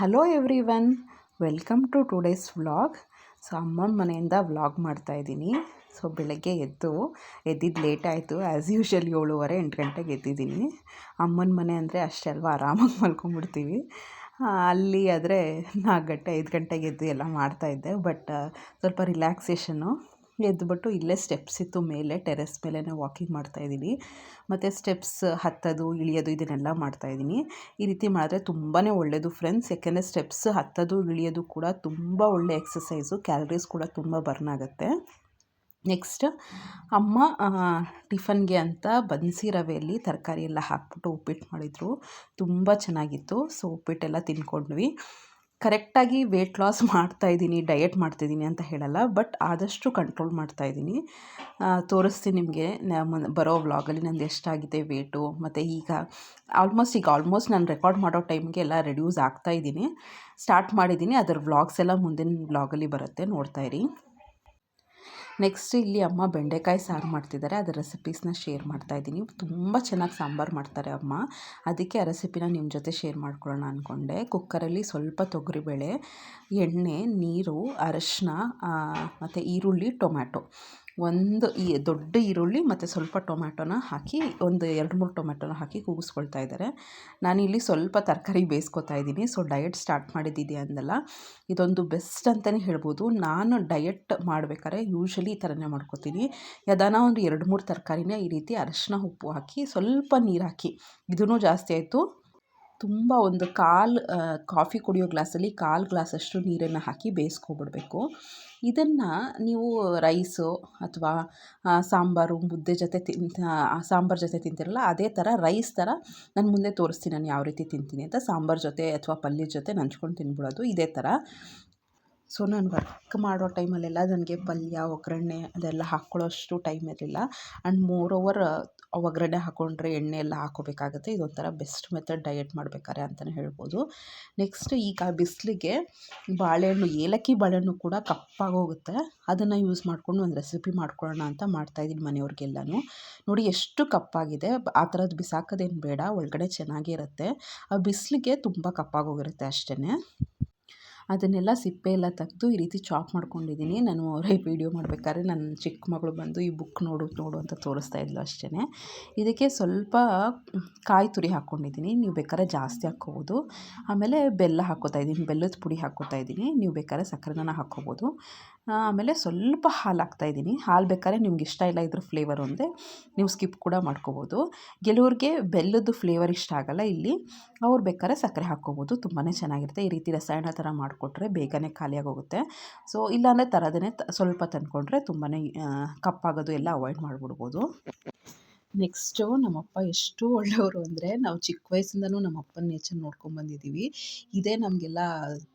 Hello everyone welcome to today's vlog so ಅಮ್ಮನ ಮನೆಯಿಂದ vlog ಮಾಡ್ತಾಯಿದ್ದೀನಿ ಸೊ ಬೆಳಗ್ಗೆ ಎದ್ದು ಎದ್ದಿದ್ದು ಲೇಟ್ ಆಯಿತು. ಆ್ಯಸ್ ಯೂಶ್ವಲ್ ಏಳುವರೆ ಎಂಟು ಗಂಟೆಗೆ ಎದ್ದಿದ್ದೀನಿ. ಅಮ್ಮನ ಮನೆ ಅಂದರೆ ಅಷ್ಟೇ ಅಲ್ವಾ? ಆರಾಮಾಗಿ ಮಲ್ಕೊಂಬಿಡ್ತೀವಿ ಆ, ಅಲ್ಲಿ ಆದರೆ ನಾಲ್ಕು ಗಂಟೆ ಐದು ಗಂಟೆಗೆ ಎದ್ದು ಎಲ್ಲ ಮಾಡ್ತಾಯಿದ್ದೆ ಬಟ್ ಸ್ವಲ್ಪ ರಿಲ್ಯಾಕ್ಸೇಷನ್ನು ಎದ್ದುಬಿಟ್ಟು ಇಲ್ಲೇ ಸ್ಟೆಪ್ಸ್ ಇತ್ತು ಮೇಲೆ ಟೆರೆಸ್ ಮೇಲೇ ವಾಕಿಂಗ್ ಮಾಡ್ತಾಯಿದ್ದೀನಿ ಮತ್ತು ಸ್ಟೆಪ್ಸ್ ಹತ್ತೋದು, ಇಳಿಯೋದು ಇದನ್ನೆಲ್ಲ ಮಾಡ್ತಾಯಿದ್ದೀನಿ ಈ ರೀತಿ ಮಾಡಿದ್ರೆ ತುಂಬಾ ಒಳ್ಳೆಯದು ಫ್ರೆಂಡ್ಸ್ ಯಾಕೆಂದರೆ ಸ್ಟೆಪ್ಸ್ ಹತ್ತೋದು, ಇಳಿಯೋದು ಕೂಡ ತುಂಬ ಒಳ್ಳೆ ಎಕ್ಸಸೈಸು ಕ್ಯಾಲರೀಸ್ ಕೂಡ ತುಂಬ ಬರ್ನ್ ಆಗುತ್ತೆ. ನೆಕ್ಸ್ಟ್ ಅಮ್ಮ ಟಿಫನ್ಗೆ ಅಂತ ಬನ್ಸಿ ರವೆಯಲ್ಲಿ ತರಕಾರಿ ಎಲ್ಲ ಹಾಕ್ಬಿಟ್ಟು ಉಪ್ಪಿಟ್ಟು ಮಾಡಿದರು. ತುಂಬ ಚೆನ್ನಾಗಿತ್ತು. ಸೊ ಉಪ್ಪಿಟ್ಟೆಲ್ಲ ತಿನ್ಕೊಂಡ್ವಿ ಕರೆಕ್ಟಾಗಿ ವೆಯ್ಟ್ ಲಾಸ್ ಮಾಡ್ತಾಯಿದ್ದೀನಿ ಡಯೆಟ್ ಮಾಡ್ತಿದ್ದೀನಿ ಅಂತ ಹೇಳಲ್ಲ ಬಟ್ ಆದಷ್ಟು ಕಂಟ್ರೋಲ್ ಮಾಡ್ತಾಯಿದ್ದೀನಿ ತೋರಿಸ್ತೀನಿ ನಿಮಗೆ ಬರೋ ವ್ಲಾಗಲ್ಲಿ ನಂದು ಎಷ್ಟಾಗಿದೆ ವೇಟು ಮತ್ತು ಈಗ ಆಲ್ಮೋಸ್ಟ್ ಈಗ ಆಲ್ಮೋಸ್ಟ್ ನಾನು ರೆಕಾರ್ಡ್ ಮಾಡೋ ಟೈಮ್ಗೆ ಎಲ್ಲ ರೆಡ್ಯೂಸ್ ಆಗ್ತಾಯಿದ್ದೀನಿ ಸ್ಟಾರ್ಟ್ ಮಾಡಿದ್ದೀನಿ, ಅದರ ವ್ಲಾಗ್ಸ್ ಎಲ್ಲ ಮುಂದಿನ ವ್ಲಾಗಲ್ಲಿ ಬರುತ್ತೆ, ನೋಡ್ತಾ ಇರಿ. ನೆಕ್ಸ್ಟ್ ಇಲ್ಲಿ ಅಮ್ಮ ಬೆಂಡೆಕಾಯಿ ಸಾರು ಮಾಡ್ತಿದ್ದಾರೆ. ಅದರ ರೆಸಿಪೀಸ್ನ ಶೇರ್ ಮಾಡ್ತಾ ಇದ್ದೀನಿ. ತುಂಬ ಚೆನ್ನಾಗಿ ಸಾಂಬಾರು ಮಾಡ್ತಾರೆ ಅಮ್ಮ. ಅದಕ್ಕೆ ಆ ರೆಸಿಪಿನ ನಿಮ್ಮ ಜೊತೆ ಶೇರ್ ಮಾಡ್ಕೊಳ್ಳೋಣ ಅಂದ್ಕೊಂಡೆ ಕುಕ್ಕರಲ್ಲಿ ಸ್ವಲ್ಪ ತೊಗರಿಬೇಳೆ, ಎಣ್ಣೆ, ನೀರು, ಅರಶಿನ ಮತ್ತು ಈರುಳ್ಳಿ, ಟೊಮ್ಯಾಟೊ. ಒಂದು ಈ ದೊಡ್ಡ ಈರುಳ್ಳಿ ಮತ್ತು ಸ್ವಲ್ಪ ಟೊಮ್ಯಾಟೋನ ಹಾಕಿ ಒಂದು ಎರಡು ಮೂರು ಟೊಮ್ಯಾಟೋನ ಹಾಕಿ ಕೂಗಿಸ್ಕೊಳ್ತಾ ಇದ್ದಾರೆ. ನಾನಿಲ್ಲಿ ಸ್ವಲ್ಪ ತರಕಾರಿ ಬೇಯಿಸ್ಕೊತಾ ಇದ್ದೀನಿ. ಸೊ ಡಯಟ್ ಸ್ಟಾರ್ಟ್ ಮಾಡಿದ್ದೀನಿ ಅಂದಲ್ಲ. ಇದೊಂದು ಬೆಸ್ಟ್ ಅಂತಲೇ ಹೇಳ್ಬೋದು. ನಾನು ಡಯಟ್ ಮಾಡಬೇಕಾದ್ರೆ ಯೂಶ್ವಲಿ ಈ ಥರನೇ ಮಾಡ್ಕೋತೀನಿ. ಯದಾನ ಒಂದು ಎರಡು ಮೂರು ತರಕಾರಿನ ಈ ರೀತಿ ಅರಶಿನ ಉಪ್ಪು ಹಾಕಿ ಸ್ವಲ್ಪ ನೀರು ಹಾಕಿ. ಇದೂ ಜಾಸ್ತಿ ಆಯಿತು. ತುಂಬ ಒಂದು ಕಾಲು ಕಾಫಿ ಕುಡಿಯೋ ಗ್ಲಾಸಲ್ಲಿ ಕಾಲು ಗ್ಲಾಸಷ್ಟು ನೀರನ್ನು ಹಾಕಿ ಬೇಯಿಸ್ಕೊಬಿಡ್ಬೇಕು. ಇದನ್ನು ನೀವು ರೈಸು ಅಥವಾ ಸಾಂಬಾರು, ಮುದ್ದೆ ಜೊತೆ ತಿಂತ ಸಾಂಬಾರು ಜೊತೆ ತಿಂತೀರಲ್ಲ, ಅದೇ ಥರ ರೈಸ್ ಥರ ನಾನು ಮುಂದೆ ತೋರಿಸ್ತೀನಿ ನಾನು ಯಾವ ರೀತಿ ತಿಂತೀನಿ ಅಂತ ಸಾಂಬಾರು ಜೊತೆ ಅಥವಾ ಪಲ್ಯದ ಜೊತೆ ನಂಚ್ಕೊಂಡು ತಿನ್ಬಿಡೋದು, ಇದೇ ಥರ. ಸೊ, ನಾನು ವರ್ಕ್ ಮಾಡೋ ಟೈಮಲ್ಲೆಲ್ಲ ನನಗೆ ಪಲ್ಯ, ಒಗ್ಗರಣೆ ಅದೆಲ್ಲ ಹಾಕ್ಕೊಳ್ಳೋಷ್ಟು ಟೈಮ್ ಇರಲಿಲ್ಲ. ಆ್ಯಂಡ್ ಮೋರ್ ಓವರ್ ಒಗ್ಗರಣೆ ಹಾಕ್ಕೊಂಡ್ರೆ ಎಣ್ಣೆ ಎಲ್ಲ ಹಾಕ್ಕೋಬೇಕಾಗುತ್ತೆ ಇದೊಂಥರ ಬೆಸ್ಟ್ ಮೆಥಡ್ ಡಯೆಟ್ ಮಾಡ್ಬೇಕಾದ್ರೆ ಅಂತಲೇ ಹೇಳ್ಬೋದು. ನೆಕ್ಸ್ಟ್ ಈಗ ಬಿಸಿಲಿಗೆ ಬಾಳೆಹಣ್ಣು, ಏಲಕ್ಕಿ ಬಾಳೆಹಣ್ಣು ಕೂಡ ಕಪ್ಪಾಗೋಗುತ್ತೆ ಅದನ್ನು ಯೂಸ್ ಮಾಡಿಕೊಂಡು ಒಂದು ರೆಸಿಪಿ ಮಾಡ್ಕೊಳ್ಳೋಣ ಅಂತ ಮಾಡ್ತಾಯಿದ್ದೀನಿ ಮನೆಯವ್ರಿಗೆಲ್ಲನೂ. ನೋಡಿ ಎಷ್ಟು ಕಪ್ಪಾಗಿದೆ. ಆ ಥರದ್ದು ಬಿಸಾಕೋದೇನು ಬೇಡ, ಒಳಗಡೆ ಚೆನ್ನಾಗಿರುತ್ತೆ. ಆ ಬಿಸಿಲಿಗೆ ತುಂಬ ಕಪ್ಪಾಗೋಗಿರುತ್ತೆ ಅಷ್ಟೇ ಅದನ್ನೆಲ್ಲ ಸಿಪ್ಪೆ ಎಲ್ಲ ತೆಗೆದು ಈ ರೀತಿ ಚಾಪ್ ಮಾಡ್ಕೊಂಡಿದ್ದೀನಿ. ನಾನು ಅವರೇ ವೀಡಿಯೋ ಮಾಡಬೇಕಾದ್ರೆ ನನ್ನ ಚಿಕ್ಕ ಮಗಳು ಬಂದು ಈ ಬುಕ್ ನೋಡು ನೋಡು ಅಂತ ತೋರಿಸ್ತಾ ಇದ್ಲು ಅಷ್ಟೇ ಇದಕ್ಕೆ ಸ್ವಲ್ಪ ಕಾಯಿ ತುರಿ ಹಾಕ್ಕೊಂಡಿದ್ದೀನಿ. ನೀವು ಬೇಕಾದ್ರೆ ಜಾಸ್ತಿ ಹಾಕ್ಕೋಬೋದು. ಆಮೇಲೆ ಬೆಲ್ಲ ಹಾಕ್ಕೋತಾ ಇದ್ದೀನಿ. ಬೆಲ್ಲದ ಪುಡಿ ಹಾಕ್ಕೋತಾ ಇದ್ದೀನಿ. ನೀವು ಬೇಕಾದ್ರೆ ಸಕ್ಕರೆನ ಹಾಕ್ಕೋಬೋದು. ಆಮೇಲೆ ಸ್ವಲ್ಪ ಹಾಲು ಹಾಕ್ತಾಯಿದ್ದೀನಿ ಹಾಲು ಬೇಕಾದ್ರೆ ನಿಮ್ಗೆ ಇಷ್ಟ ಇಲ್ಲ ಇದ್ರ ಫ್ಲೇವರ್ ಒಂದೇ. ನೀವು ಸ್ಕಿಪ್ ಕೂಡ ಮಾಡ್ಕೋಬೋದು. ಕೆಲವ್ರಿಗೆ ಬೆಲ್ಲದ್ದು ಫ್ಲೇವರ್ ಇಷ್ಟ ಆಗಲ್ಲ ಇಲ್ಲಿ. ಅವ್ರು ಬೇಕಾದ್ರೆ ಸಕ್ಕರೆ ಹಾಕ್ಕೋಬೋದು. ತುಂಬಾ ಚೆನ್ನಾಗಿರುತ್ತೆ. ಈ ರೀತಿ ರಸಾಯನ ಥರ ಮಾಡಿಕೊಟ್ರೆ ಬೇಗನೆ ಖಾಲಿಯಾಗೋಗುತ್ತೆ ಸೊ ಇಲ್ಲಾಂದರೆ ತರದೇ ಸ್ವಲ್ಪ ತಂದ್ಕೊಂಡ್ರೆ ತುಂಬಾ ಕಪ್ಪಾಗೋದು ಎಲ್ಲ ಅವಾಯ್ಡ್ ಮಾಡಿಬಿಡ್ಬೋದು. ನೆಕ್ಸ್ಟು ನಮ್ಮಪ್ಪ ಎಷ್ಟು ಒಳ್ಳೆಯವರು ಅಂದರೆ ನಾವು ಚಿಕ್ಕ ವಯಸ್ಸಿಂದನೂ ನಮ್ಮಪ್ಪನ ನೇಚರ್ ನೋಡ್ಕೊಂಬಂದಿದ್ದೀವಿ ಇದೇ ನಮಗೆಲ್ಲ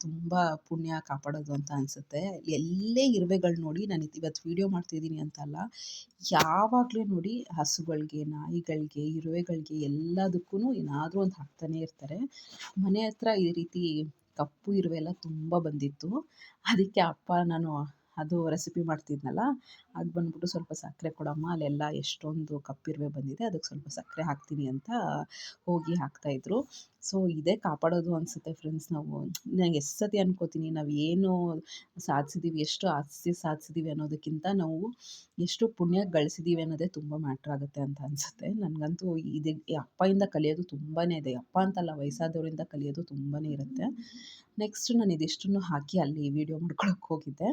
ತುಂಬ ಪುಣ್ಯ ಕಾಪಾಡೋದು ಅಂತ ಅನಿಸುತ್ತೆ. ಎಲ್ಲೇ ಇರುವೆಗಳು ನೋಡಿ ನಾನು ಇವತ್ತು ವೀಡಿಯೋ ಮಾಡ್ತಿದ್ದೀನಿ ಅಂತಲ್ಲ, ಯಾವಾಗಲೂ ನೋಡಿ ಹಸುಗಳಿಗೆ, ನಾಯಿಗಳಿಗೆ, ಇರುವೆಗಳಿಗೆ ಎಲ್ಲದಕ್ಕೂ ಏನಾದರೂ ಒಂದು ಹಾಕ್ತಾನೇ ಇರ್ತಾರೆ. ಮನೆ ಹತ್ರ ಈ ರೀತಿ ಕಪ್ಪು ಇರುವೆ ಎಲ್ಲ ತುಂಬ ಬಂದಿತ್ತು. ಅದಕ್ಕೆ ಅಪ್ಪ ನಾನು ಅದು ರೆಸಿಪಿ ಮಾಡ್ತಿದ್ನಲ್ಲ ಅದು ಬಂದ್ಬಿಟ್ಟು ಸ್ವಲ್ಪ ಸಕ್ಕರೆ ಕೊಡಮ್ಮ, ಅಲ್ಲೆಲ್ಲ ಎಷ್ಟೊಂದು ಕಪ್ಪಿರುವೆ ಬಂದಿದೆ ಅದಕ್ಕೆ ಸ್ವಲ್ಪ ಸಕ್ಕರೆ ಹಾಕ್ತೀನಿ ಅಂತ ಹೋಗಿ ಹಾಕ್ತಾಯಿದ್ರು ಸೊ ಇದೇ ಕಾಪಾಡೋದು ಅನಿಸುತ್ತೆ ಫ್ರೆಂಡ್ಸ್ ನಾವು. ನಾನು ಎಷ್ಟು ಸತಿ ಅನ್ಕೋತೀನಿ, ನಾವು ಏನು ಸಾಧಿಸಿದ್ದೀವಿ ಎಷ್ಟು ಆಸ್ತಿ ಸಾಧಿಸಿದ್ದೀವಿ ಅನ್ನೋದಕ್ಕಿಂತ ನಾವು ಎಷ್ಟು ಪುಣ್ಯ ಗಳಿಸಿದ್ದೀವಿ ಅನ್ನೋದೇ ತುಂಬ ಮ್ಯಾಟ್ರ್ ಆಗುತ್ತೆ ಅಂತ ಅನಿಸುತ್ತೆ. ನನಗಂತೂ ಇದು ಅಪ್ಪಯಿಂದ ಕಲಿಯೋದು ತುಂಬಾ ಇದೆ. ಅಪ್ಪ ಅಂತಲ್ಲ, ವಯಸ್ಸಾದವರಿಂದ ಕಲಿಯೋದು ತುಂಬಾ ಇರುತ್ತೆ. ನೆಕ್ಸ್ಟ್ ನಾನು ಇದಿಷ್ಟನ್ನು ಹಾಕಿ ಅಲ್ಲಿ ವಿಡಿಯೋ ಮಾಡ್ಕೊಳಕ್ಕೆ ಹೋಗಿದ್ದೆ.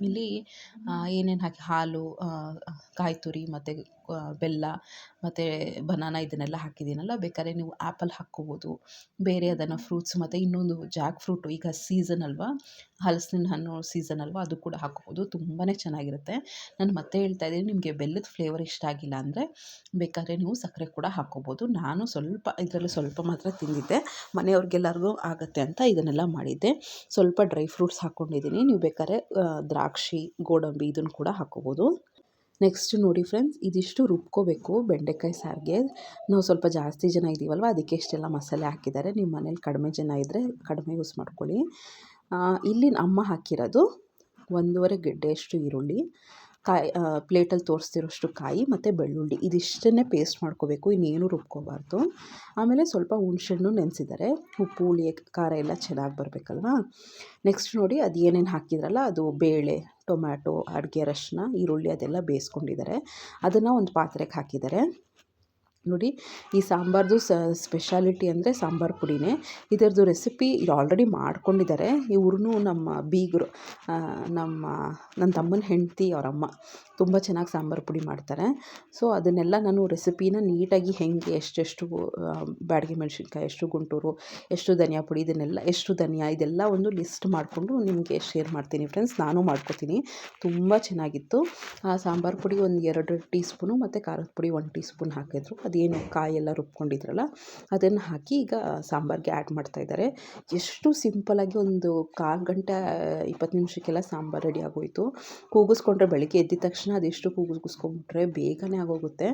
ಇಲ್ಲಿ ಏನೇನು ಹಾಕಿ ಹಾಲು ಕಾಯಿ ತುರಿ ಮತ್ತು ಬೆಲ್ಲ ಮತ್ತು ಬನಾನ ಇದನ್ನೆಲ್ಲ ಹಾಕಿದ್ದೀನಲ್ಲ, ಬೇಕಾದ್ರೆ ನೀವು ಆ್ಯಪಲ್ ಹಾಕ್ಕೋಬೋದು. ಬೇರೆ ಅದನ್ನು ಫ್ರೂಟ್ಸ್ ಮತ್ತು ಇನ್ನೊಂದು ಜಾಕ್ ಫ್ರೂಟು ಈಗ ಸೀಸನ್ ಅಲ್ವಾ? ಹಲಸಿನ ಹಣ್ಣು ಸೀಸನ್ ಅಲ್ವಾ? ಅದು ಕೂಡ ಹಾಕ್ಕೋಬೋದು. ತುಂಬಾ ಚೆನ್ನಾಗಿರುತ್ತೆ. ನಾನು ಮತ್ತೆ ಹೇಳ್ತಾ ಇದ್ದೀನಿ, ನಿಮಗೆ ಬೆಲ್ಲದ ಫ್ಲೇವರ್ ಇಷ್ಟ ಆಗಿಲ್ಲ ಅಂದರೆ ಬೇಕಾದ್ರೆ ನೀವು ಸಕ್ಕರೆ ಕೂಡ ಹಾಕ್ಕೋಬೋದು. ನಾನು ಸ್ವಲ್ಪ, ಇದರಲ್ಲಿ ಸ್ವಲ್ಪ ಮಾತ್ರ ತಿಂದಿದ್ದೆ. ಮನೆಯವ್ರಿಗೆಲ್ಲರಿಗೂ ಆಗುತ್ತೆ ಅಂತ ಇದನ್ನೆಲ್ಲ ಮಾಡಿದ್ದೆ. ಸ್ವಲ್ಪ ಡ್ರೈ ಫ್ರೂಟ್ಸ್ ಹಾಕ್ಕೊಂಡಿದ್ದೀನಿ. ನೀವು ಬೇಕಾದ್ರೆ ದ್ರಾಕ್ಷಿ, ಗೋಡಂಬಿ ಇದನ್ನು ಕೂಡ ಹಾಕ್ಕೋಬೋದು. ನೆಕ್ಸ್ಟ್ ನೋಡಿ ಫ್ರೆಂಡ್ಸ್, ಇದಿಷ್ಟು ರುಬ್ಕೋಬೇಕು ಬೆಂಡೆಕಾಯಿ ಸಾರಿಗೆ. ನಾವು ಸ್ವಲ್ಪ ಜಾಸ್ತಿ ಜನ ಇದ್ದೀವಲ್ವ, ಅದಕ್ಕೆ ಇಷ್ಟೆಲ್ಲ ಮಸಾಲೆ ಹಾಕಿದ್ದಾರೆ. ನಿಮ್ಮ ಮನೇಲಿ ಕಡಿಮೆ ಜನ ಇದ್ದರೆ ಕಡಿಮೆ ಯೂಸ್ ಮಾಡ್ಕೊಳ್ಳಿ. ಇಲ್ಲಿ ಅಮ್ಮ ಹಾಕಿರೋದು ಒಂದೂವರೆ ಗೆಡ್ಡೆಯಷ್ಟು ಈರುಳ್ಳಿ. ಕಾಯಿ ಪ್ಲೇಟಲ್ಲಿ ತೋರಿಸ್ತಿರೋಷ್ಟು ಕಾಯಿ ಮತ್ತು ಬೆಳ್ಳುಳ್ಳಿ. ಇದಿಷ್ಟನ್ನೇ ಪೇಸ್ಟ್ ಮಾಡ್ಕೋಬೇಕು, ಇನ್ನೇನು ರುಬ್ಕೋಬಾರ್ದು. ಆಮೇಲೆ ಸ್ವಲ್ಪ ಹುಣ್ಸೆಹಣ್ಣು ನೆನೆಸಿದ್ದಾರೆ ಉಪ್ಪು, ಹುಳಿ, ಖಾರ ಎಲ್ಲ ಚೆನ್ನಾಗಿ ಬರಬೇಕಲ್ವಾ? ನೆಕ್ಸ್ಟ್ ನೋಡಿ ಅದು ಏನೇನು ಹಾಕಿದ್ರಲ್ಲ, ಅದು ಬೇಳೆ, ಟೊಮ್ಯಾಟೊ, ಅಡುಗೆ ಅರಶಿನ ಈರುಳ್ಳಿ ಅದೆಲ್ಲ ಬೇಯಿಸ್ಕೊಂಡಿದ್ದಾರೆ ಅದನ್ನು ಒಂದು ಪಾತ್ರೆಗೆ ಹಾಕಿದ್ದಾರೆ ನೋಡಿ, ಈ ಸಾಂಬಾರ್ದು ಸ್ಪೆಷಾಲಿಟಿ ಅಂದರೆ ಸಾಂಬಾರು ಪುಡಿನೇ. ಇದರದ್ದು ರೆಸಿಪಿ ಆಲ್ರೆಡಿ ಮಾಡ್ಕೊಂಡಿದ್ದಾರೆ ಇವ್ರೂ ನಮ್ಮ ಬೀಗರು ನಮ್ಮ ನನ್ನ ತಮ್ಮನ ಹೆಂಡತಿ ಅವರಮ್ಮ ತುಂಬ ಚೆನ್ನಾಗಿ ಸಾಂಬಾರು ಪುಡಿ ಮಾಡ್ತಾರೆ. ಸೊ ಅದನ್ನೆಲ್ಲ ನಾನು ರೆಸಿಪಿನ ನೀಟಾಗಿ ಹೆಂಗೆ ಎಷ್ಟೆಷ್ಟು ಬ್ಯಾಡಗಿ ಮೆಣಸಿನ್ಕಾಯಿ, ಎಷ್ಟು ಗುಂಟೂರು, ಎಷ್ಟು ಧನಿಯಾ ಪುಡಿ, ಇದನ್ನೆಲ್ಲ, ಎಷ್ಟು ಧನಿಯಾ, ಇದೆಲ್ಲ ಒಂದು ಲಿಸ್ಟ್ ಮಾಡಿಕೊಂಡು ನಿಮಗೆ ಶೇರ್ ಮಾಡ್ತೀನಿ ಫ್ರೆಂಡ್ಸ್ ನಾನು ಮಾಡ್ಕೋತೀನಿ. ತುಂಬ ಚೆನ್ನಾಗಿತ್ತು. ಆ ಸಾಂಬಾರು ಪುಡಿ ಒಂದು ಎರಡು ಟೀ ಸ್ಪೂನು ಮತ್ತು ಖಾರದ ಪುಡಿ ಒಂದು ಟೀ ಸ್ಪೂನ್ ಹಾಕಿದ್ರು. ಅದೇನು ಕಾಯೆಲ್ಲ ರುಬ್ಕೊಂಡಿದ್ರಲ್ಲ, ಅದನ್ನು ಹಾಕಿ ಈಗ ಸಾಂಬಾರಿಗೆ ಆ್ಯಡ್ ಮಾಡ್ತಾಯಿದ್ದಾರೆ ಎಷ್ಟು ಸಿಂಪಲಾಗಿ ಒಂದು ಕಾಲು ಗಂಟೆ, ಇಪ್ಪತ್ತು ನಿಮಿಷಕ್ಕೆಲ್ಲ ಸಾಂಬಾರು ರೆಡಿ ಆಗೋಯಿತು. ಕೂಗಿಸ್ಕೊಂಡ್ರೆ ಬೆಳಗ್ಗೆ ಎದ್ದಿದ ತಕ್ಷಣ ಅದೆಷ್ಟು ಕೂಗಿಸ್ಕೊಂಡ್ಬಿಟ್ರೆ ಬೇಗನೆ ಆಗೋಗುತ್ತೆ.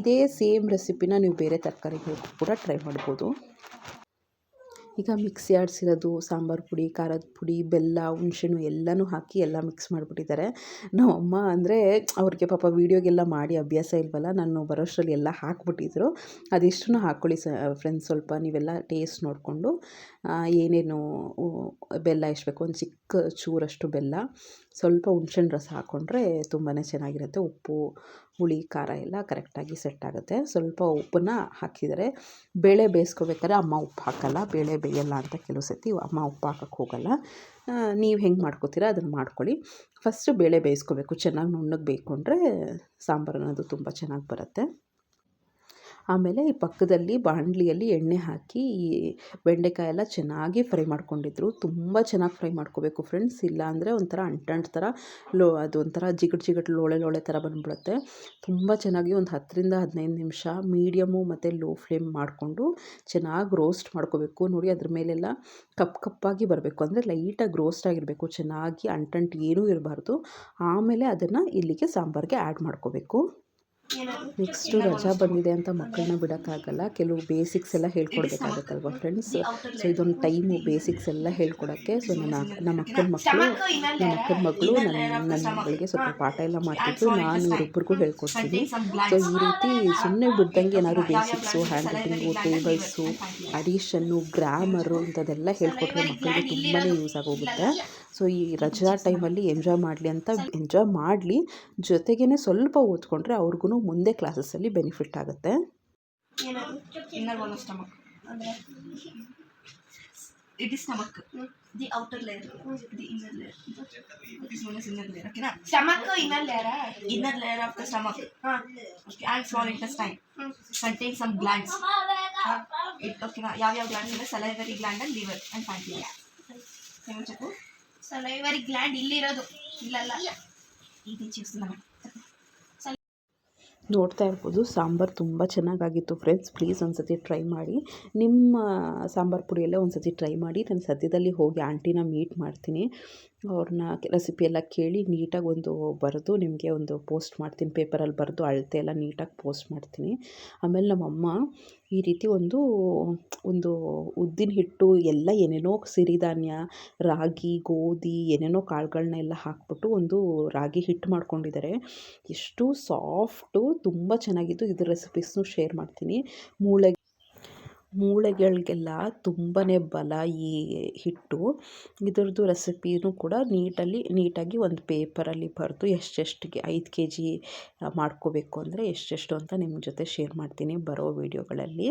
ಇದೇ ಸೇಮ್ ರೆಸಿಪಿನ ನೀವು ಬೇರೆ ತರಕಾರಿಗಳಿಗೂ ಕೂಡ ಟ್ರೈ ಮಾಡ್ಬೋದು. ಈಗ ಮಿಕ್ಸಿ ಆಡಿಸಿರೋದು ಸಾಂಬಾರು ಪುಡಿ, ಖಾರದ ಪುಡಿ, ಬೆಲ್ಲ, ಹುಣ್ಸೆಹಣ್ಣು ಎಲ್ಲನೂ ಹಾಕಿ ಎಲ್ಲ ಮಿಕ್ಸ್ ಮಾಡಿಬಿಟ್ಟಿದ್ದಾರೆ. ನಮ್ಮಮ್ಮ ಅಂದರೆ ಅವ್ರಿಗೆ ಪಾಪ ವೀಡಿಯೋಗೆಲ್ಲ ಮಾಡಿ ಅಭ್ಯಾಸ ಇಲ್ವಲ್ಲ, ನಾನು ಬರೋಷ್ಟರಲ್ಲಿ ಎಲ್ಲ ಹಾಕ್ಬಿಟ್ಟಿದ್ರು. ಅದಿಷ್ಟನ್ನು ಹಾಕ್ಕೊಳ್ಳಿ ಸ ಫ್ರೆಂಡ್ಸ್ ಸ್ವಲ್ಪ ನೀವೆಲ್ಲ ಟೇಸ್ಟ್ ನೋಡಿಕೊಂಡು. ಏನೇನು ಬೆಲ್ಲ ಎಷ್ಟು ಬೇಕು, ಒಂದು ಚಿಕ್ಕ ಚೂರಷ್ಟು ಬೆಲ್ಲ. ಸ್ವಲ್ಪ ಹುಣ್ಸೆಹಣ್ಣು ರಸ ಹಾಕ್ಕೊಂಡ್ರೆ ತುಂಬಾ ಚೆನ್ನಾಗಿರುತ್ತೆ. ಉಪ್ಪು, ಹುಳಿ, ಖಾರ ಎಲ್ಲ ಕರೆಕ್ಟಾಗಿ ಸೆಟ್ ಆಗುತ್ತೆ. ಸ್ವಲ್ಪ ಉಪ್ಪನ್ನ ಹಾಕಿದರೆ ಬೇಳೆ ಬೇಯಿಸ್ಕೋಬೇಕಾದ್ರೆ ಅಮ್ಮ ಉಪ್ಪು ಹಾಕಲ್ಲ, ಬೇಳೆ ಬೇಯಲ್ಲ ಅಂತ ಕೆಲವು ಸತಿ ಅಮ್ಮ ಉಪ್ಪು ಹಾಕಕ್ಕೆ ಹೋಗಲ್ಲ. ನೀವು ಹೆಂಗೆ ಮಾಡ್ಕೋತೀರ ಅದನ್ನು ಮಾಡ್ಕೊಳ್ಳಿ. ಫಸ್ಟು ಬೇಳೆ ಬೇಯಿಸ್ಕೋಬೇಕು. ಚೆನ್ನಾಗಿ ನುಣ್ಣಗೆ ಬೇಯ್ಕೊಂಡ್ರೆ ಸಾಂಬಾರು ಅನ್ನೋದು ತುಂಬ ಚೆನ್ನಾಗಿ ಬರುತ್ತೆ. ಆಮೇಲೆ ಈ ಪಕ್ಕದಲ್ಲಿ ಬಾಣಲಿಯಲ್ಲಿ ಎಣ್ಣೆ ಹಾಕಿ ಈ ಬೆಂಡೆಕಾಯಿ ಎಲ್ಲ ಚೆನ್ನಾಗಿ ಫ್ರೈ ಮಾಡ್ಕೊಂಡಿದ್ರು. ತುಂಬ ಚೆನ್ನಾಗಿ ಫ್ರೈ ಮಾಡ್ಕೋಬೇಕು ಫ್ರೆಂಡ್ಸ್. ಇಲ್ಲಾಂದರೆ ಒಂಥರ ಅಂಟಂಟ್ ಥರ ಲೋ, ಅದು ಒಂಥರ ಜಿಗಟ್ ಜಿಗಟ್ ಲೋಳೆ ಲೋಳೆ ಥರ ಬಂದ್ಬಿಡುತ್ತೆ. ತುಂಬ ಚೆನ್ನಾಗಿ ಒಂದು ಹತ್ತರಿಂದ ಹದಿನೈದು ನಿಮಿಷ ಮೀಡಿಯಮು ಮತ್ತು ಲೋ ಫ್ಲೇಮ್ ಮಾಡಿಕೊಂಡು ಚೆನ್ನಾಗಿ ರೋಸ್ಟ್ ಮಾಡ್ಕೋಬೇಕು. ನೋಡಿ ಅದ್ರ ಮೇಲೆಲ್ಲ ಕಪ್ ಕಪ್ಪಾಗಿ ಬರಬೇಕು. ಅಂದರೆ ಲೈಟಾಗಿ ರೋಸ್ಟ್ ಆಗಿರಬೇಕು. ಚೆನ್ನಾಗಿ ಅಂಟಂಟ್ ಏನೂ ಇರಬಾರ್ದು. ಆಮೇಲೆ ಅದನ್ನು ಇಲ್ಲಿಗೆ ಸಾಂಬಾರಿಗೆ ಆ್ಯಡ್ ಮಾಡ್ಕೋಬೇಕು. ನೆಕ್ಸ್ಟು ರಜಾ ಬಂದಿದೆ ಅಂತ ಮಕ್ಕಳನ್ನ ಬಿಡೋಕ್ಕಾಗಲ್ಲ. ಕೆಲವು ಬೇಸಿಕ್ಸ್ ಎಲ್ಲ ಹೇಳ್ಕೊಡ್ಬೇಕಾಗತ್ತಲ್ವ ಫ್ರೆಂಡ್ಸ್ ಸೊ ಇದೊಂದು ಟೈಮು ಬೇಸಿಕ್ಸ್ ಎಲ್ಲ ಹೇಳ್ಕೊಡೋಕ್ಕೆ. ಸೊ ನನ್ನ ನಮ್ಮ ಅಕ್ಕನ ಮಕ್ಕಳು, ನಮ್ಮ ಅಕ್ಕನ ಮಗಳು ನನ್ನ ನನ್ನ ಮಗಳಿಗೆ ಸ್ವಲ್ಪ ಪಾಠ ಎಲ್ಲ ಮಾಡ್ತಿದ್ರು. ನಾನು ಇವರಿಬ್ಬರಿಗೂ ಹೇಳ್ಕೊಡ್ತೀನಿ. ಸೊ ಈ ರೀತಿ ಸುಮ್ಮನೆ ಬಿಡ್ದಂಗೆ ಏನಾದ್ರು basics handwriting tables addition grammar ಇಂಥದ್ದೆಲ್ಲ ಹೇಳ್ಕೊಟ್ರೆ ಮಕ್ಕಳಿಗೆ ತುಂಬಾ ಯೂಸ್ ಆಗೋಗುತ್ತೆ. ಸೊ ಈ ರಜಾ ಟೈಮಲ್ಲಿ ಎಂಜಾಯ್ ಮಾಡಲಿ ಅಂತ ಎಂಜಾಯ್ ಮಾಡಲಿ. ಜೊತೆಗೇ ಸ್ವಲ್ಪ ಓದ್ಕೊಂಡ್ರೆ ಅವ್ರಿಗೂ ಮುಂದೆ ಕ್ಲಾಸಸ್ಸಲ್ಲಿ ಬೆನಿಫಿಟ್ ಆಗುತ್ತೆ. It is stomach the outer layer the inner layer it is inner layer stomach the okay and small intestine contain some glands ಓಕೆನಾ salivary and liver and pancreas ಚಕ್ಕು salivary gland ಇಲ್ಲಿರೋದು. ಇಲ್ಲಲ್ಲ. ಇದು ಚಿಪ್ಸ್ ನಾವು ನೋಡ್ತಾ ಇರ್ಬೋದು ಸಾಂಬಾರು ತುಂಬ ಚೆನ್ನಾಗಾಗಿತ್ತು ಫ್ರೆಂಡ್ಸ್ ಪ್ಲೀಸ್ ಒಂದು ಸತಿ ಟ್ರೈ ಮಾಡಿ. ನಿಮ್ಮ ಸಾಂಬಾರು ಪುಡಿಯಲ್ಲೇ ಒಂದು ಸತಿ ಟ್ರೈ ಮಾಡಿ. ನಾನು ಸದ್ಯದಲ್ಲಿ ಹೋಗಿ ಆಂಟಿನ ಮೀಟ್ ಮಾಡ್ತೀನಿ. ಅವ್ರನ್ನ ರೆಸಿಪಿ ಎಲ್ಲ ಕೇಳಿ ನೀಟಾಗಿ ಒಂದು ಬರೆದು ನಿಮಗೆ ಒಂದು ಪೋಸ್ಟ್ ಮಾಡ್ತೀನಿ, ಪೇಪರಲ್ಲಿ ಬರೆದು ಅಳತೆ ಎಲ್ಲ ನೀಟಾಗಿ ಪೋಸ್ಟ್ ಮಾಡ್ತೀನಿ. ಆಮೇಲೆ ನಮ್ಮಮ್ಮ ಈ ರೀತಿ ಒಂದು ಒಂದು ಉದ್ದಿನ ಹಿಟ್ಟು, ಎಲ್ಲ ಏನೇನೋ ಸಿರಿಧಾನ್ಯ, ರಾಗಿ, ಗೋಧಿ, ಏನೇನೋ ಕಾಳುಗಳನ್ನ ಎಲ್ಲ ಹಾಕ್ಬಿಟ್ಟು ಒಂದು ರಾಗಿ ಹಿಟ್ಟು ಮಾಡ್ಕೊಂಡಿದ್ದಾರೆ. ಎಷ್ಟು ಸಾಫ್ಟು, ತುಂಬ ಚೆನ್ನಾಗಿತ್ತು ಇದ್ರ ರೆಸಿಪೀಸ್ನು ಶೇರ್ ಮಾಡ್ತೀನಿ. ಮೂಳೆ ಮೂಳೆಗಳಿಗೆಲ್ಲ ತುಂಬಾ ಬಲ ಈ ಹಿಟ್ಟು. ಇದ್ರದ್ದು ರೆಸಿಪಿನೂ ಕೂಡ ನೀಟಲ್ಲಿ, ನೀಟಾಗಿ ಒಂದು ಪೇಪರಲ್ಲಿ ಬರೆದು ಎಷ್ಟೆಷ್ಟಿಗೆ ಐದು ಕೆ ಜಿ ಮಾಡ್ಕೋಬೇಕು ಅಂದರೆ ಎಷ್ಟೆಷ್ಟು ಅಂತ ನಿಮ್ಮ ಜೊತೆ ಶೇರ್ ಮಾಡ್ತೀನಿ ಬರೋ ವೀಡಿಯೋಗಳಲ್ಲಿ.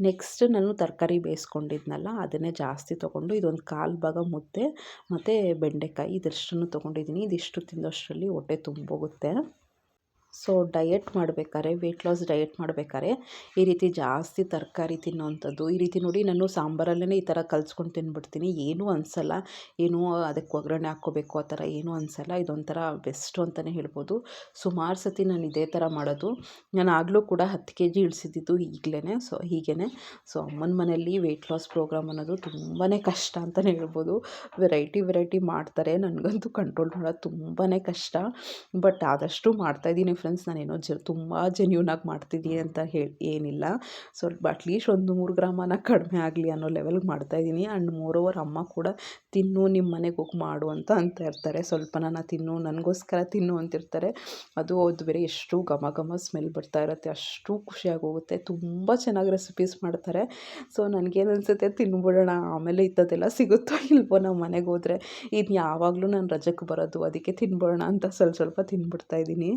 ನೆಕ್ಸ್ಟ್ ನಾನು ತರಕಾರಿ ಬೇಯಿಸ್ಕೊಂಡಿದ್ನಲ್ಲ, ಅದನ್ನೇ ಜಾಸ್ತಿ ತೊಗೊಂಡು ಇದೊಂದು ಕಾಲು ಭಾಗ ಮುದ್ದೆ ಮತ್ತು ಬೆಂಡೆಕಾಯಿ ಇದಿಷ್ಟನ್ನು ತೊಗೊಂಡಿದ್ದೀನಿ. ಇದಿಷ್ಟು ತಿಂದಷ್ಟರಲ್ಲಿ ಹೊಟ್ಟೆ ತುಂಬೋಗುತ್ತೆ. ಸೊ ಡಯಟ್ ಮಾಡಬೇಕಾದ್ರೆ ವೆಯ್ಟ್ ಲಾಸ್ ಡಯಟ್ ಮಾಡಬೇಕಾದ್ರೆ, ಈ ರೀತಿ ಜಾಸ್ತಿ ತರಕಾರಿ ತಿನ್ನೋವಂಥದ್ದು ಈ ರೀತಿ ನೋಡಿ ನಾನು ಸಾಂಬಾರಲ್ಲೇ ಈ ಥರ ಕಲ್ಸ್ಕೊಂಡು ತಿಂದ್ಬಿಡ್ತೀನಿ ಏನೂ ಅನಿಸಲ್ಲ. ಏನೂ ಅದಕ್ಕೆ ಒಗ್ಗರಣೆ ಹಾಕ್ಕೋಬೇಕು, ಆ ಥರ ಏನೂ ಅನಿಸಲ್ಲ. ಇದೊಂಥರ ಬೆಸ್ಟು ಅಂತಲೇ ಹೇಳ್ಬೋದು. ಸುಮಾರು ಸತಿ ನಾನು ಇದೇ ಥರ ಮಾಡೋದು. ನಾನು ಆಗಲೂ ಕೂಡ ಹತ್ತು ಕೆ ಜಿ ಇಳಿಸಿದ್ದು ಈಗಲೇ ಸೊ ಹೀಗೇ ಸೊ ಅಮ್ಮನ ಮನೆಯಲ್ಲಿ ವೆಯ್ಟ್ ಲಾಸ್ ಪ್ರೋಗ್ರಾಮ್ ಅನ್ನೋದು ತುಂಬಾ ಕಷ್ಟ ಅಂತಲೇ ಹೇಳ್ಬೋದು. ವೆರೈಟಿ ವೆರೈಟಿ ಮಾಡ್ತಾರೆ. ನನಗಂತೂ ಕಂಟ್ರೋಲ್ ಮಾಡೋದು ತುಂಬಾ ಕಷ್ಟ. ಬಟ್ ಆದಷ್ಟು ಮಾಡ್ತಾಯಿದ್ದೀನಿ ಫ್ರೆಂಡ್ಸ್ ನಾನೇನೋ ಜ, ತುಂಬ ಜೆನ್ಯೂನಾಗಿ ಮಾಡ್ತಿದ್ದೀನಿ ಅಂತ ಹೇಳಿ, ಏನಿಲ್ಲ. ಸ್ವಲ್ಪ ಅಟ್ಲೀಸ್ಟ್ ಒಂದು ಮೂರು ಗ್ರಾಮನ ಕಡಿಮೆ ಆಗಲಿ ಅನ್ನೋ ಲೆವೆಲ್ಗೆ ಮಾಡ್ತಾಯಿದ್ದೀನಿ ಆ್ಯಂಡ್ ಓವರ್ ಅಮ್ಮ ಕೂಡ ತಿನ್ನು ನಿಮ್ಮ ಮನೆಗೆ ಹೋಗಿ ಮಾಡು ಅಂತ ಅಂತ ಇರ್ತಾರೆ ಸ್ವಲ್ಪ ನಾನು ತಿನ್ನು, ನನಗೋಸ್ಕರ ತಿನ್ನು ಅಂತಿರ್ತಾರೆ ಅದು ಅದು ಬೇರೆ ಎಷ್ಟು ಘಮ ಘಮ ಸ್ಮೆಲ್ ಬರ್ತಾ ಇರುತ್ತೆ. ಅಷ್ಟು ಖುಷಿಯಾಗಿ ಹೋಗುತ್ತೆ. ತುಂಬ ಚೆನ್ನಾಗಿ ರೆಸಿಪೀಸ್ ಮಾಡ್ತಾರೆ. ಸೊ ನನಗೇನು ಅನಿಸುತ್ತೆ ತಿನ್ಬಿಡೋಣ ಆಮೇಲೆ ಇದ್ದದೆಲ್ಲ ಸಿಗುತ್ತೋ ಇಲ್ವೋ ನಾವು ಮನೆಗೆ ಹೋದರೆ. ಇದು ಯಾವಾಗಲೂ ನಾನು ರಜಕ್ಕೆ ಬರೋದು. ಅದಕ್ಕೆ ತಿನ್ಬಿಡೋಣ ಅಂತ ಸ್ವಲ್ಪ ಸ್ವಲ್ಪ ತಿನ್ಬಿಡ್ತಾ ಇದ್ದೀನಿ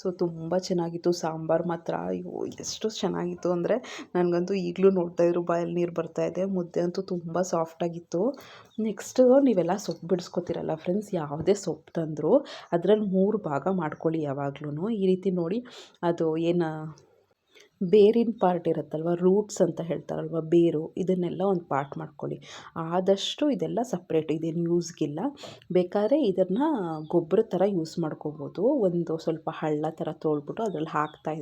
ಸೊ, ತುಂಬ ಚೆನ್ನಾಗಿತ್ತು. ಸಾಂಬಾರು ಮಾತ್ರ. ಅಯ್ಯೋ, ಎಷ್ಟು ಚೆನ್ನಾಗಿತ್ತು. ಅಂದರೆ, ನನಗಂತೂ ಈಗಲೂ ನೋಡ್ತಾ ಇದ್ರು ಬಾಯಲ್ಲಿ ನೀರು ಬರ್ತಾ ಇದೆ. ಮುದ್ದೆ ಅಂತೂ ತುಂಬ ಸಾಫ್ಟಾಗಿತ್ತು ನೆಕ್ಸ್ಟು ನೀವೆಲ್ಲ ಸೊಪ್ಪು ಬಿಡಿಸ್ಕೊತೀರಲ್ಲ ಫ್ರೆಂಡ್ಸ್ ಯಾವುದೇ ಸೊಪ್ಪು ತಂದರೂ ಅದರಲ್ಲಿ ಮೂರು ಭಾಗ ಮಾಡ್ಕೊಳ್ಳಿ ಯಾವಾಗ್ಲೂ ಈ ರೀತಿ ನೋಡಿ, ಅದು ಏನು ಬೇರಿನ ಪಾರ್ಟ್ ಇರುತ್ತಲ್ವ? ರೂಟ್ಸ್ ಅಂತ ಹೇಳ್ತಾರಲ್ವ? ಬೇರು, ಇದನ್ನೆಲ್ಲ ಒಂದು ಪಾರ್ಟ್ ಮಾಡ್ಕೊಳ್ಳಿ. ಆದಷ್ಟು ಇದೆಲ್ಲ ಸಪ್ರೇಟ್, ಇದೇನು ಯೂಸ್ಗಿಲ್ಲ. ಬೇಕಾದ್ರೆ ಇದನ್ನು ಗೊಬ್ಬರ ಥರ ಯೂಸ್ ಮಾಡ್ಕೋಬೋದು. ಒಂದು ಸ್ವಲ್ಪ ಹಳ್ಳ ಥರ ತೋಳ್ಬಿಟ್ಟು ಅದರಲ್ಲಿ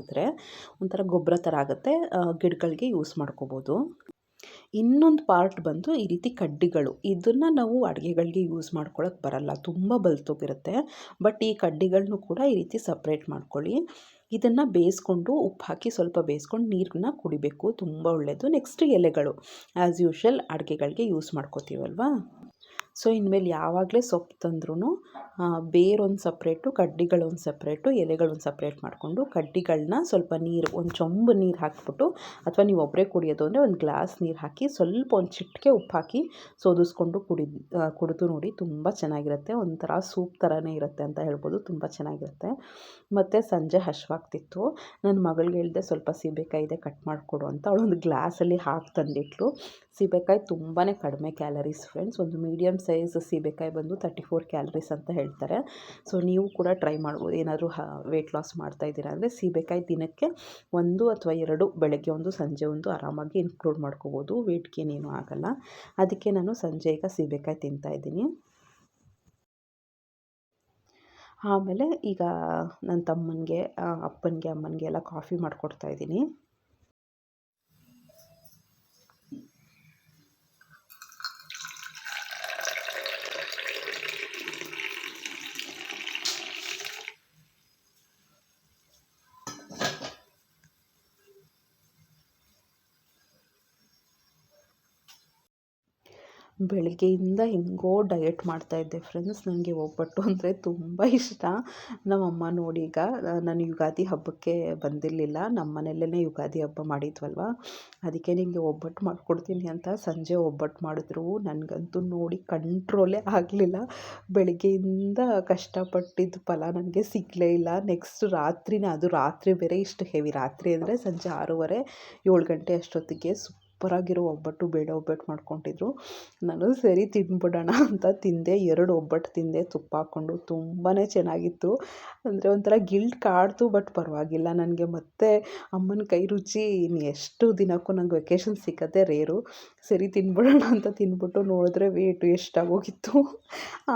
ಇದ್ದರೆ ಒಂಥರ ಗೊಬ್ಬರ ಥರ ಆಗುತ್ತೆ. ಗಿಡಗಳಿಗೆ ಯೂಸ್ ಮಾಡ್ಕೋಬೋದು. ಇನ್ನೊಂದು ಪಾರ್ಟ್ ಬಂದು ಈ ರೀತಿ ಕಡ್ಡಿಗಳು. ಇದನ್ನು ನಾವು ಅಡುಗೆಗಳಿಗೆ ಯೂಸ್ ಮಾಡ್ಕೊಳಕ್ಕೆ ಬರಲ್ಲ. ತುಂಬ ಬಲ್ತೋಗಿರುತ್ತೆ. ಬಟ್ ಈ ಕಡ್ಡಿಗಳನ್ನೂ ಕೂಡ ಈ ರೀತಿ ಸಪ್ರೇಟ್ ಮಾಡ್ಕೊಳ್ಳಿ. ಇದನ್ನು ಬೇಯಿಸ್ಕೊಂಡು ಉಪ್ಪು ಹಾಕಿ ಸ್ವಲ್ಪ ಬೇಯಿಸ್ಕೊಂಡು ನೀರನ್ನ ಕುಡಿಬೇಕು. ತುಂಬ ಒಳ್ಳೆಯದು ನೆಕ್ಸ್ಟ್ ಎಲೆಗಳು ಆ್ಯಸ್ ಯೂಶ್ವಲ್ ಅಡುಗೆಗಳಿಗೆ ಯೂಸ್ ಮಾಡ್ಕೋತೀವಲ್ವಾ? ಸೊ, ಇನ್ಮೇಲೆ ಯಾವಾಗಲೇ ಸೊಪ್ಪು ತಂದ್ರೂ ಬೇರೊಂದು ಸಪ್ರೇಟು, ಕಡ್ಡಿಗಳೊಂದು ಸಪ್ರೇಟು, ಎಲೆಗಳೊಂದು ಸಪ್ರೇಟ್ ಮಾಡಿಕೊಂಡು ಕಡ್ಡಿಗಳನ್ನ ಸ್ವಲ್ಪ ನೀರು, ಒಂದು ಚೊಂಬು ನೀರು ಹಾಕ್ಬಿಟ್ಟು ಅಥವಾ ನೀವು ಒಬ್ಬರೇ ಕುಡಿಯೋದು ಅಂದರೆ ಒಂದು ಗ್ಲಾಸ್ ನೀರು ಹಾಕಿ ಸ್ವಲ್ಪ ಒಂದು ಚಿಟಿಕೆ ಉಪ್ಪು ಹಾಕಿ ಸೋದಿಸ್ಕೊಂಡು ಕುಡಿ ಕುಡಿದು ನೋಡಿ ತುಂಬ ಚೆನ್ನಾಗಿರುತ್ತೆ. ಒಂಥರ ಸೂಪ್ ಥರನೇ ಇರುತ್ತೆ ಅಂತ ಹೇಳ್ಬೋದು, ತುಂಬ ಚೆನ್ನಾಗಿರುತ್ತೆ. ಮತ್ತು ಸಂಜೆ ಹಶ್ವಾಗ್ತಿತ್ತು. ನನ್ನ ಮಗಳಿಗೆ ಹೇಳಿದೆ ಸ್ವಲ್ಪ ಸೀಬೆಕಾಯಿ ಇದೆ ಕಟ್ ಮಾಡಿಕೊಡು ಅಂತ. ಅವಳೊಂದು ಗ್ಲಾಸಲ್ಲಿ ಹಾಕಿ ತಂದಿಟ್ಲು. ಸೀಬೆಕಾಯಿ ತುಂಬಾ ಕಡಿಮೆ ಕ್ಯಾಲರೀಸ್ ಫ್ರೆಂಡ್ಸ್. ಒಂದು ಮೀಡಿಯಮ್ ಸೈಜ್ ಸೀಬೆಕಾಯಿ ಬಂದು ತರ್ಟಿ ಫೋರ್ ಕ್ಯಾಲರೀಸ್ ಅಂತ ಹೇಳ್ತಾರೆ. ಸೊ ನೀವು ಕೂಡ ಟ್ರೈ ಮಾಡ್ಬೋದು. ಏನಾದರೂ ವೆಯ್ಟ್ ಲಾಸ್ ಮಾಡ್ತಾ ಇದ್ದೀರಾ ಅಂದರೆ ಸೀಬೆಕಾಯಿ ದಿನಕ್ಕೆ ಒಂದು ಅಥವಾ ಎರಡು ಬೆಳಗ್ಗೆ ಒಂದು, ಸಂಜೆ ಒಂದು ಆರಾಮಾಗಿ ಇನ್ಕ್ಲೂಡ್ ಮಾಡ್ಕೋಬೋದು. ವೆಯ್ಟ್ ಗೇನ್ ಏನೂ ಆಗಲ್ಲ. ಅದಕ್ಕೆ ನಾನು ಸಂಜೆ ಈಗ ಸೀಬೆಕಾಯಿ ತಿಂತಾಯಿದ್ದೀನಿ ಆಮೇಲೆ ಈಗ ನನ್ನ ತಮ್ಮನಿಗೆ ಅಪ್ಪನಿಗೆ ಅಮ್ಮನಿಗೆ ಎಲ್ಲ ಕಾಫಿ ಮಾಡಿಕೊಡ್ತಾ ಇದ್ದೀನಿ. ಬೆಳಗ್ಗೆಯಿಂದ ಹೆಂಗೋ ಡಯಟ್ ಮಾಡ್ತಾಯಿದ್ದೆ ಫ್ರೆಂಡ್ಸ್ ನನಗೆ ಒಬ್ಬಟ್ಟು ಅಂದರೆ ತುಂಬ ಇಷ್ಟ. ನಮ್ಮಮ್ಮ ನೋಡಿ ಈಗ ನಾನು ಯುಗಾದಿ ಹಬ್ಬಕ್ಕೆ ಬಂದಿರಲಿಲ್ಲ. ನಮ್ಮ ಮನೆಯಲ್ಲೇ ಯುಗಾದಿ ಹಬ್ಬ ಮಾಡಿದ್ವಲ್ವ? ಅದಕ್ಕೆ ನಿಮಗೆ ಒಬ್ಬಟ್ಟು ಮಾಡಿಕೊಡ್ತೀನಿ ಅಂತ ಸಂಜೆ ಒಬ್ಬಟ್ಟು ಮಾಡಿದ್ರು. ನನಗಂತೂ ನೋಡಿ ಕಂಟ್ರೋಲೇ ಆಗಲಿಲ್ಲ. ಬೆಳಗ್ಗೆಯಿಂದ ಕಷ್ಟಪಟ್ಟಿದ್ದು ಫಲ ನನಗೆ ಸಿಗಲೇ ಇಲ್ಲ. ನೆಕ್ಸ್ಟ್ ರಾತ್ರಿನೇ, ಅದು ರಾತ್ರಿ ಬೇರೆ ಇಷ್ಟು ಹೆವಿ ರಾತ್ರಿ ಅಂದರೆ ಸಂಜೆ ಆರೂವರೆ ಏಳು ಗಂಟೆ ಅಷ್ಟೊತ್ತಿಗೆ ಸೂಪರಾಗಿರೋ ಒಬ್ಬಟ್ಟು ಬೇಳೆ ಒಬ್ಬಟ್ಟು ಮಾಡ್ಕೊಂಡಿದ್ರು. ನಾನು ಸರಿ ತಿಂದ್ಬಿಡೋಣ ಅಂತ ತಿಂದೆ. ಎರಡು ಒಬ್ಬಟ್ಟು ತಿಂದೆ. ತುಪ್ಪ ಹಾಕ್ಕೊಂಡು ತುಂಬಾ ಚೆನ್ನಾಗಿತ್ತು. ಅಂದರೆ ಒಂಥರ ಗಿಲ್ಟ್ ಕಾಡ್ತು, ಬಟ್ ಪರವಾಗಿಲ್ಲ ನನಗೆ. ಮತ್ತೆ ಅಮ್ಮನ ಕೈ ರುಚಿ ಇನ್ನು ಎಷ್ಟು ದಿನಕ್ಕೂ ನಂಗೆ ವೆಕೇಷನ್ ಸಿಕ್ಕತ್ತೆ ರೇರು. ಸರಿ ತಿನ್ಬಿಡೋಣ ಅಂತ ತಿಂದ್ಬಿಟ್ಟು ನೋಡಿದ್ರೆ ವೇಟು ಎಷ್ಟಾಗೋಗಿತ್ತು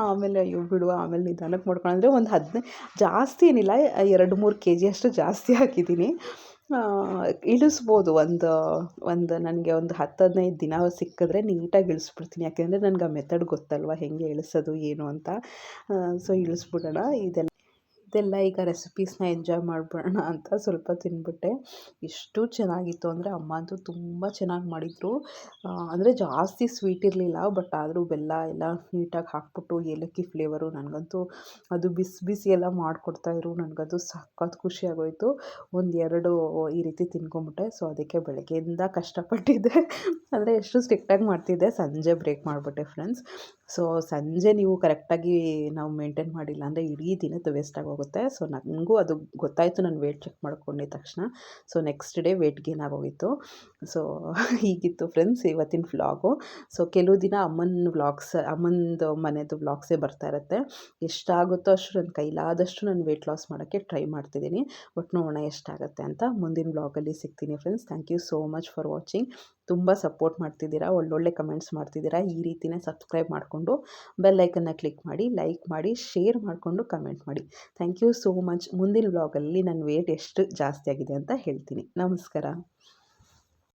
ಆಮೇಲೆ ಅಯ್ಯೋ ಬಿಡು, ಆಮೇಲೆ ನಿಧಾನಕ್ಕೆ ಮಾಡ್ಕೊಂಡು ಒಂದು ಹದಿನೈದು ಜಾಸ್ತಿ ಏನಿಲ್ಲ, ಎರಡು ಮೂರು ಕೆ ಜಿ ಅಷ್ಟು ಜಾಸ್ತಿ ಹಾಕಿದ್ದೀನಿ. ಇಳಿಸ್ಬೋದು. ಒಂದು ಒಂದು ನನಗೆ ಒಂದು ಹತ್ತು ಹದಿನೈದು ದಿನ ಸಿಕ್ಕಿದ್ರೆ ನೀಟಾಗಿ ಇಳಿಸ್ಬಿಡ್ತೀನಿ. ಯಾಕೆಂದರೆ ನನಗೆ ಆ ಮೆಥಡ್ ಗೊತ್ತಲ್ವ? ಹೇಗೆ ಇಳಿಸೋದು, ಏನು ಅಂತ. ಸೊ ಇಳಿಸ್ಬಿಡೋಣ. ಇದೆಲ್ಲ ಇದೆಲ್ಲ ಈಗ ರೆಸಿಪೀಸ್ನ ಎಂಜಾಯ್ ಮಾಡಿಬಿಡೋಣ ಅಂತ ಸ್ವಲ್ಪ ತಿಂದ್ಬಿಟ್ಟೆ ಎಷ್ಟು ಚೆನ್ನಾಗಿತ್ತು ಅಂದರೆ ಅಮ್ಮ ಅಂತೂ ತುಂಬ ಚೆನ್ನಾಗಿ ಮಾಡಿದರು. ಅಂದರೆ ಜಾಸ್ತಿ ಸ್ವೀಟ್ ಇರಲಿಲ್ಲ ಬಟ್ ಆದರೂ ಬೆಲ್ಲ ಎಲ್ಲ ನೀಟಾಗಿ ಹಾಕ್ಬಿಟ್ಟು ಏಲಕ್ಕಿ ಫ್ಲೇವರು ನನಗಂತೂ ಅದು ಬಿಸಿ ಬಿಸಿ ಎಲ್ಲ ಮಾಡಿಕೊಡ್ತಾಯಿದ್ರು ನನಗದು ಸಖತ್ ಖುಷಿ ಆಗೋಯಿತು. ಒಂದು ಎರಡು ಈ ರೀತಿ ತಿನ್ಕೊಂಬಿಟ್ಟೆ. ಸೊ ಅದಕ್ಕೆ ಬೆಳಗ್ಗೆಯಿಂದ ಕಷ್ಟಪಟ್ಟಿದ್ದೆ. ಅಂದರೆ ಎಷ್ಟು ಸ್ಟ್ರಿಕ್ಟಾಗಿ ಮಾಡ್ತಿದ್ದೆ. ಸಂಜೆ ಬ್ರೇಕ್ ಮಾಡಿಬಿಟ್ಟೆ ಫ್ರೆಂಡ್ಸ್ ಸೊ, ಸಂಜೆ ನೀವು ಕರೆಕ್ಟಾಗಿ ನಾವು ಮೇಂಟೈನ್ ಮಾಡಿಲ್ಲ ಅಂದರೆ ಇಡೀ ದಿನದ ವೇಸ್ಟ್ ಆಗೋಗುತ್ತೆ. ಸೊ ನನಗೂ ಅದು ಗೊತ್ತಾಯಿತು. ನಾನು ವೇಟ್ ಚೆಕ್ ಮಾಡ್ಕೊಂಡಿದ್ದ ತಕ್ಷಣ. So, next day weight gain ಆಗೋಗಿತ್ತು ಸೊ, ಹೀಗಿತ್ತು ಫ್ರೆಂಡ್ಸ್ ಇವತ್ತಿನ ವ್ಲಾಗು. ಸೊ, ಕೆಲವು ದಿನ ಅಮ್ಮನ ವ್ಲಾಗ್ಸ್ ಅಮ್ಮನದು ಮನೆದು ವ್ಲಾಗ್ಸೇ ಬರ್ತಾ ಇರುತ್ತೆ. ಎಷ್ಟಾಗುತ್ತೋ ಅಷ್ಟು ನನ್ನ ಕೈಲಾದಷ್ಟು ನಾನು ವೇಟ್ ಲಾಸ್ ಮಾಡೋಕ್ಕೆ ಟ್ರೈ ಮಾಡ್ತಿದ್ದೀನಿ. ಬಟ್ ನೋಡೋಣ ಎಷ್ಟಾಗುತ್ತೆ ಅಂತ ಮುಂದಿನ ವ್ಲಾಗಲ್ಲಿ ಸಿಗ್ತೀನಿ friends. Thank you so much for watching. ತುಂಬ ಸಪೋರ್ಟ್ ಮಾಡ್ತಿದ್ದೀರಾ, ಒಳ್ಳೊಳ್ಳೆ ಕಮೆಂಟ್ಸ್ ಮಾಡ್ತಿದ್ದೀರಾ, ಈ ರೀತಿಯೇ ಸಬ್ಸ್ಕ್ರೈಬ್ ಮಾಡಿಕೊಂಡು ಬೆಲ್ಲೈಕನ್ನ ಕ್ಲಿಕ್ ಮಾಡಿ, ಲೈಕ್ ಮಾಡಿ, ಶೇರ್ ಮಾಡಿಕೊಂಡು ಕಮೆಂಟ್ ಮಾಡಿ. Thank you so much. ಮುಂದಿನ ವ್ಲಾಗಲ್ಲಿ ನನ್ನ ವೇಟ್ ಎಷ್ಟು ಜಾಸ್ತಿ ಆಗಿದೆ ಅಂತ ಹೇಳ್ತೀನಿ. ನಮಸ್ಕಾರ.